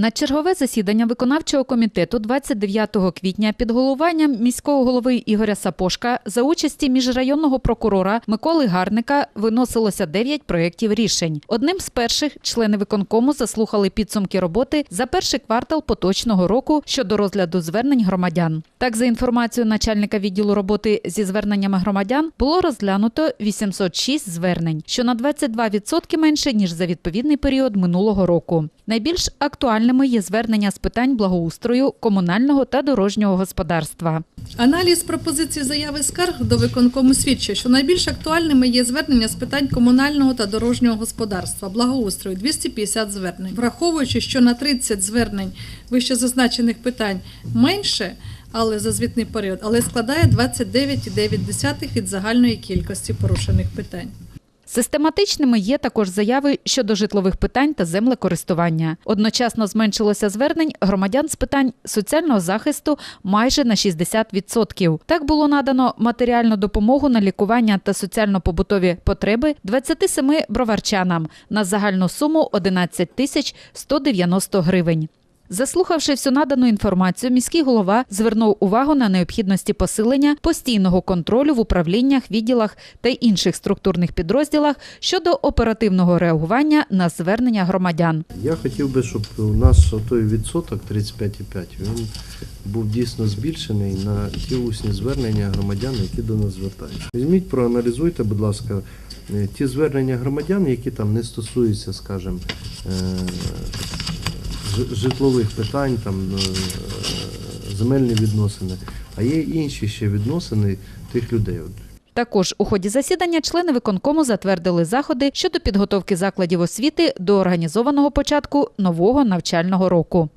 На чергове засідання виконавчого комітету 29 квітня під головуванням міського голови Ігоря Сапошка за участі міжрайонного прокурора Миколи Гарника виносилося 9 проєктів рішень. Одним з перших члени виконкому заслухали підсумки роботи за перший квартал поточного року щодо розгляду звернень громадян. Так, за інформацією начальника відділу роботи зі зверненнями громадян, було розглянуто 806 звернень, що на 22% менше ніж за відповідний період минулого року. Найбільш актуальними є звернення з питань благоустрою, комунального та дорожнього господарства. Аналіз пропозицій заяви скарг до виконкому свідчить, що найбільш актуальними є звернення з питань комунального та дорожнього господарства, благоустрою 250 звернень. Враховуючи, що на 30 звернень вище зазначених питань менше, але за звітний період, але складає 29,9 від загальної кількості порушених питань. Систематичними є також заяви щодо житлових питань та землекористування. Одночасно зменшилося звернень громадян з питань соціального захисту майже на 60%. Так було надано матеріальну допомогу на лікування та соціально-побутові потреби 27 броварчанам на загальну суму 11 тисяч 190 гривень. Заслухавши всю надану інформацію, міський голова звернув увагу на необхідності посилення постійного контролю в управліннях, відділах та інших структурних підрозділах щодо оперативного реагування на звернення громадян. Я хотів би, щоб у нас той відсоток 35,5 він був дійсно збільшений на ті усні звернення громадян, які до нас звертаються. Візьміть, проаналізуйте, будь ласка, е, ті звернення громадян, які там не стосуються, скажімо, е, житлових питань, там, е, земельні відносини, а є інші ще відносини тих людей. Також у ході засідання члени виконкому затвердили заходи щодо підготовки закладів освіти до організованого початку нового навчального року.